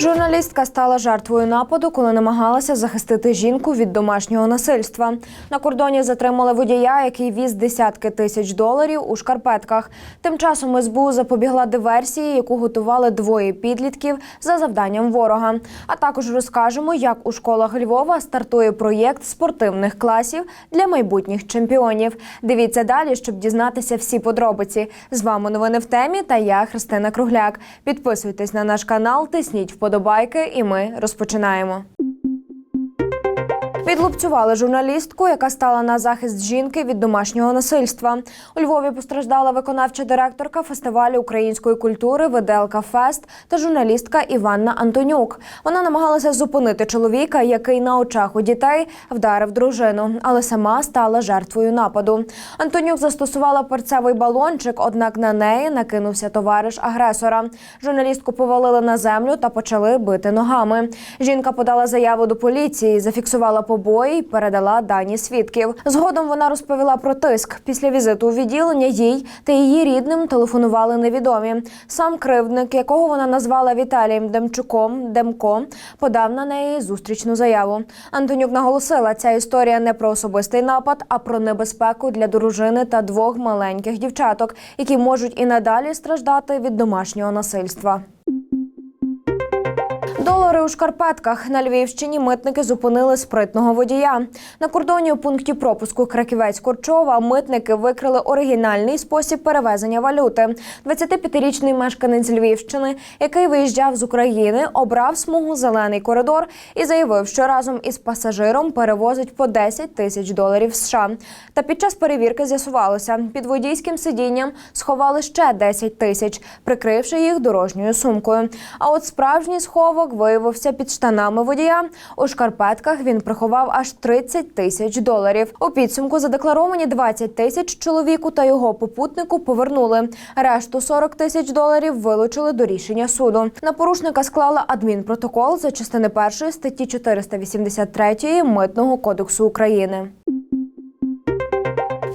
Журналістка стала жертвою нападу, коли намагалася захистити жінку від домашнього насильства. На кордоні затримали водія, який віз десятки тисяч доларів у шкарпетках. Тим часом СБУ запобігла диверсії, яку готували двоє підлітків за завданням ворога. А також розкажемо, як у школах Львова стартує проєкт спортивних класів для майбутніх чемпіонів. Дивіться далі, щоб дізнатися всі подробиці. З вами новини в темі та я Христина Кругляк. Підписуйтесь на наш канал, тисніть вподобайки, і ми розпочинаємо. Відлупцювали журналістку, яка стала на захист жінки від домашнього насильства. У Львові постраждала виконавча директорка фестивалю української культури Виделка Фест та журналістка Іванна Антонюк. Вона намагалася зупинити чоловіка, який на очах у дітей вдарив дружину, але сама стала жертвою нападу. Антонюк застосувала перцевий балончик, однак на неї накинувся товариш агресора. Журналістку повалили на землю та почали бити ногами. Жінка подала заяву до поліції, зафіксувала побої і передала дані свідків. Згодом вона розповіла про тиск. Після візиту у відділення їй та її рідним телефонували невідомі. Сам кривдник, якого вона назвала Віталієм Демчуком Демко, подав на неї зустрічну заяву. Антонюк наголосила, ця історія не про особистий напад, а про небезпеку для дружини та двох маленьких дівчаток, які можуть і надалі страждати від домашнього насильства. Долари у шкарпетках на Львівщині митники зупинили спритного водія. На кордоні у пункті пропуску Краківець Корчова митники викрили оригінальний спосіб перевезення валюти. 25-річний мешканець Львівщини, який виїжджав з України, обрав смугу зелений коридор і заявив, що разом із пасажиром перевозить по 10 тисяч доларів США. Та під час перевірки з'ясувалося, під водійським сидінням сховали ще 10 тисяч, прикривши їх дорожньою сумкою. А от справжній сховок виявився під штанами водія. У шкарпетках він приховав аж 30 тисяч доларів. У підсумку задекларовані 20 тисяч чоловіку та його попутнику повернули. Решту 40 тисяч доларів вилучили до рішення суду. На порушника склали адмінпротокол за частини першої статті 483 Митного кодексу України.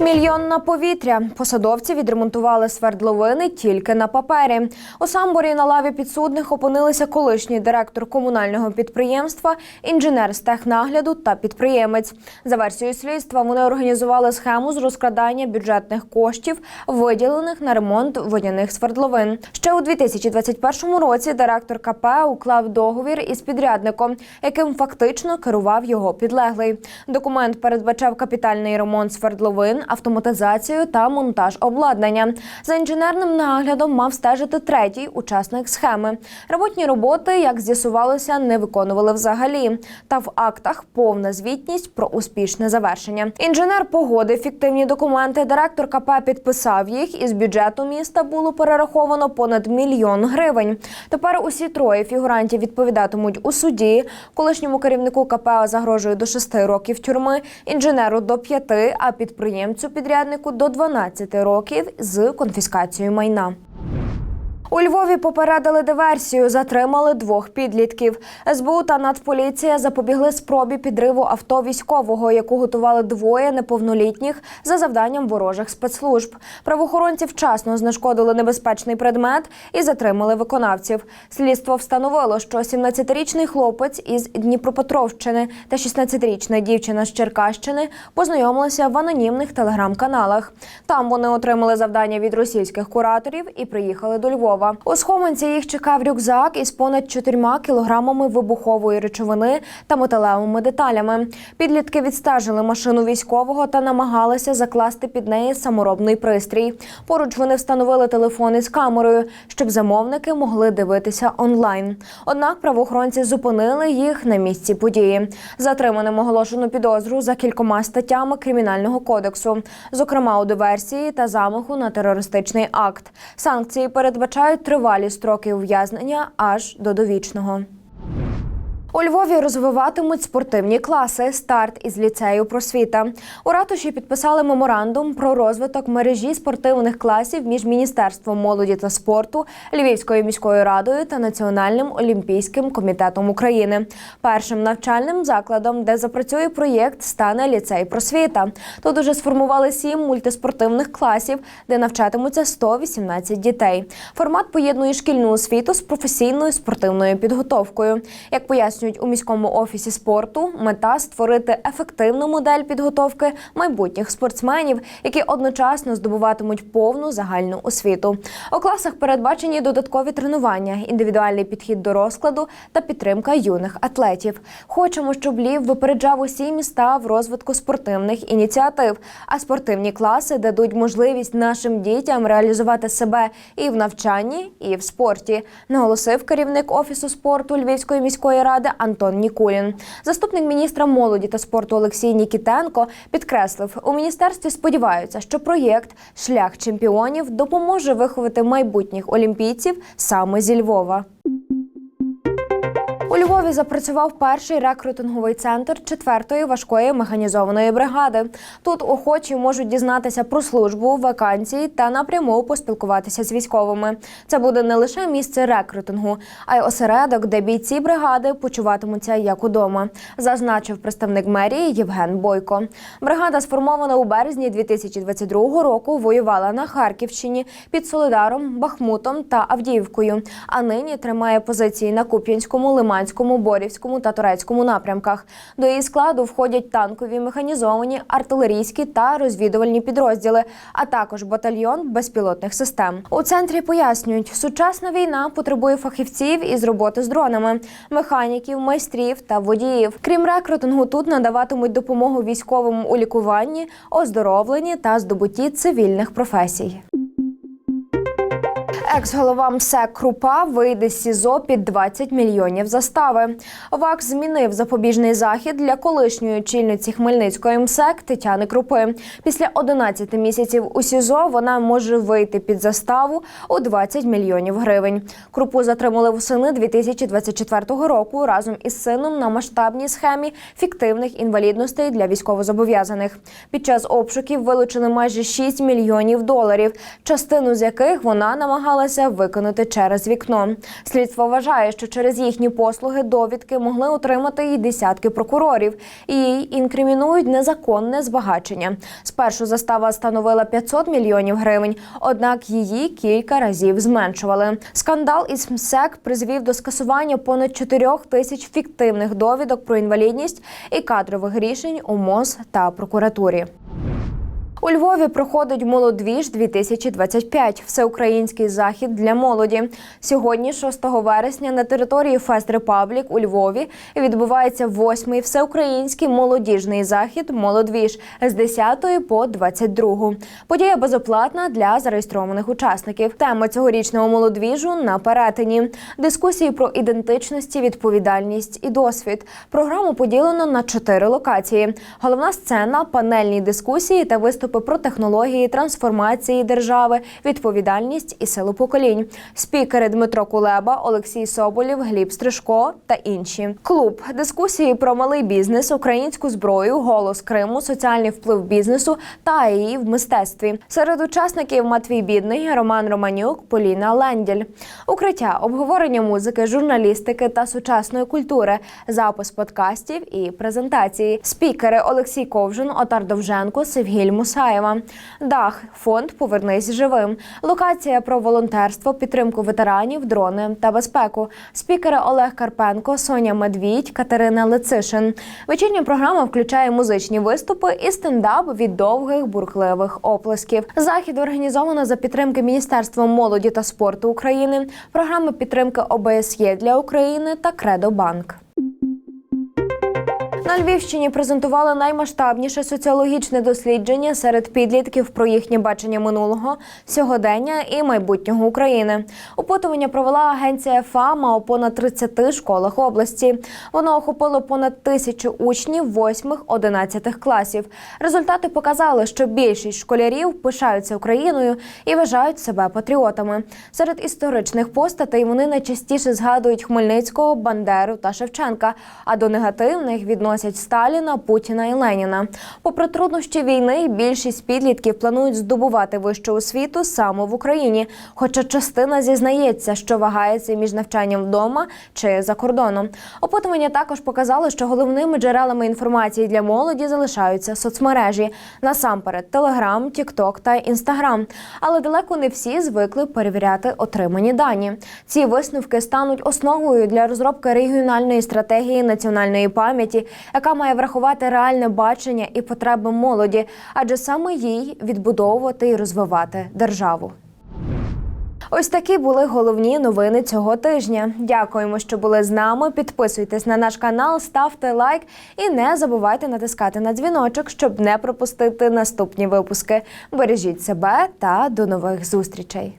Мільйон на повітря. Посадовці відремонтували свердловини тільки на папері. У самборі на лаві підсудних опинилися колишній директор комунального підприємства, інженер з технагляду та підприємець. За версією слідства вони організували схему з розкрадання бюджетних коштів, виділених на ремонт водяних свердловин. Ще у 2021 році директор КП уклав договір із підрядником, яким фактично керував його підлеглий. Документ передбачав капітальний ремонт свердловин автоматизацію та монтаж обладнання. За інженерним наглядом мав стежити третій учасник схеми. Ремонтні роботи, як з'ясувалося, не виконували взагалі. Та в актах повна звітність про успішне завершення. Інженер погодив фіктивні документи. Директор КП підписав їх. Із бюджету міста було перераховано понад мільйон гривень. Тепер усі троє фігурантів відповідатимуть у суді. Колишньому керівнику КП загрожує до 6 років тюрми, інженеру до 5, а підприємцю підряднику до 12 років з конфіскацією майна. У Львові попередили диверсію, затримали двох підлітків. СБУ та Нацполіція запобігли спробі підриву авто військового, яку готували двоє неповнолітніх за завданням ворожих спецслужб. Правоохоронці вчасно знешкодили небезпечний предмет і затримали виконавців. Слідство встановило, що 17-річний хлопець із Дніпропетровщини та 16-річна дівчина з Черкащини познайомилися в анонімних телеграм-каналах. Там вони отримали завдання від російських кураторів і приїхали до Львова. У схованці їх чекав рюкзак із понад 4 кілограмами вибухової речовини та металевими деталями. Підлітки відстежили машину військового та намагалися закласти під неї саморобний пристрій. Поруч вони встановили телефон із камерою, щоб замовники могли дивитися онлайн. Однак правоохоронці зупинили їх на місці події. Затриманим оголошено підозру за кількома статтями кримінального кодексу, зокрема у диверсії та замаху на терористичний акт. Санкції передбачають тривалі строки ув'язнення аж до довічного. У Львові розвиватимуть спортивні класи. Старт із ліцею просвіта. У ратуші підписали меморандум про розвиток мережі спортивних класів між Міністерством молоді та спорту, Львівською міською радою та Національним олімпійським комітетом України. Першим навчальним закладом, де запрацює проєкт, стане ліцей просвіта. Тут уже сформували сім мультиспортивних класів, де навчатимуться 118 дітей. Формат поєднує шкільну освіту з професійною спортивною підготовкою. Як пояснюють у міському офісі спорту, мета створити ефективну модель підготовки майбутніх спортсменів, які одночасно здобуватимуть повну загальну освіту. У класах передбачені додаткові тренування, індивідуальний підхід до розкладу та підтримка юних атлетів. Хочемо, щоб Лів випереджав усі міста в розвитку спортивних ініціатив, а спортивні класи дадуть можливість нашим дітям реалізувати себе і в навчанні, і в спорті, наголосив керівник офісу спорту Львівської міської ради Антон Нікулін. Заступник міністра молоді та спорту Олексій Нікітенко підкреслив, у міністерстві сподіваються, що проєкт Шлях чемпіонів допоможе виховати майбутніх олімпійців саме зі Львова. У Львові запрацював перший рекрутинговий центр четвертої важкої механізованої бригади. Тут охочі можуть дізнатися про службу, вакансії та напряму поспілкуватися з військовими. Це буде не лише місце рекрутингу, а й осередок, де бійці бригади почуватимуться як удома, зазначив представник мерії Євген Бойко. Бригада сформована у березні 2022 року. Воювала на Харківщині під Солидаром, Бахмутом та Авдіївкою. А нині тримає позиції на Куп'янському, Лиманському, Борівському та Турецькому напрямках. До її складу входять танкові, механізовані, артилерійські та розвідувальні підрозділи, а також батальйон безпілотних систем. У центрі пояснюють, сучасна війна потребує фахівців із роботи з дронами, механіків, майстрів та водіїв. Крім рекрутингу, тут надаватимуть допомогу військовим у лікуванні, оздоровленні та здобутті цивільних професій. Екс-голова МСЕК Крупа вийде з СІЗО під 20 мільйонів застави. ВАК змінив запобіжний захід для колишньої очільниці Хмельницької МСЕК Тетяни Крупи. Після 11 місяців у СІЗО вона може вийти під заставу у 20 мільйонів гривень. Крупу затримали восени 2024 року разом із сином на масштабній схемі фіктивних інвалідностей для військовозобов'язаних. Під час обшуків вилучили майже 6 мільйонів доларів, частину з яких вона намагалася виконати через вікно. Слідство вважає, що через їхні послуги довідки могли отримати й десятки прокурорів. І їй інкримінують незаконне збагачення. Спершу застава становила 500 мільйонів гривень, однак її кілька разів зменшували. Скандал із МСЕК призвів до скасування понад 4 тисяч фіктивних довідок про інвалідність і кадрових рішень у МОЗ та прокуратурі. У Львові проходить молодвіж 2025 – всеукраїнський захід для молоді. Сьогодні, 6 вересня, на території Фест Репаблік у Львові відбувається восьмий всеукраїнський молодіжний захід Молодвіж з 10 по 22. Подія безоплатна для зареєстрованих учасників. Тема цьогорічного молодвіжу на перетині дискусії про ідентичності, відповідальність і досвід. Програму поділено на чотири локації: головна сцена, панельні дискусії та виступи про технології, трансформації держави, відповідальність і силу поколінь. Спікери Дмитро Кулеба, Олексій Соболєв, Гліб Стрижко та інші. Клуб дискусії про малий бізнес, українську зброю, голос Криму, соціальний вплив бізнесу та її в мистецтві. Серед учасників Матвій Бідний, Роман Романюк, Поліна Ленділь. Укриття, обговорення музики, журналістики та сучасної культури, запис подкастів і презентації. Спікери Олексій Ковжин, Отар Довженко, Севгіль Мусаєва. Дах, фонд Повернись живим. Локація про волонтерство, підтримку ветеранів, дрони та безпеку. Спікери Олег Карпенко, Соня Медвідь, Катерина Лицишин. Вечірня програма включає музичні виступи і стендап від довгих бурхливих оплесків. Захід організовано за підтримки Міністерства молоді та спорту України, програми підтримки ОБСЄ для України та Кредо Банк. На Львівщині презентували наймасштабніше соціологічне дослідження серед підлітків про їхнє бачення минулого, сьогодення і майбутнього України. Опитування провела агенція ФАМА у понад 30 школах області. Воно охопило понад тисячу учнів 8-11 класів. Результати показали, що більшість школярів пишаються Україною і вважають себе патріотами. Серед історичних постатей вони найчастіше згадують Хмельницького, Бандеру та Шевченка. А до негативних відносять Сталіна, Путіна і Леніна. Попри труднощі війни, більшість підлітків планують здобувати вищу освіту саме в Україні. Хоча частина зізнається, що вагається між навчанням вдома чи за кордоном. Опитування також показало, що головними джерелами інформації для молоді залишаються соцмережі насамперед Телеграм, Тікток та Інстаграм. Але далеко не всі звикли перевіряти отримані дані. Ці висновки стануть основою для розробки регіональної стратегії національної пам'яті, яка має врахувати реальне бачення і потреби молоді, адже саме їй відбудовувати і розвивати державу. Ось такі були головні новини цього тижня. Дякуємо, що були з нами. Підписуйтесь на наш канал, ставте лайк і не забувайте натискати на дзвіночок, щоб не пропустити наступні випуски. Бережіть себе та до нових зустрічей.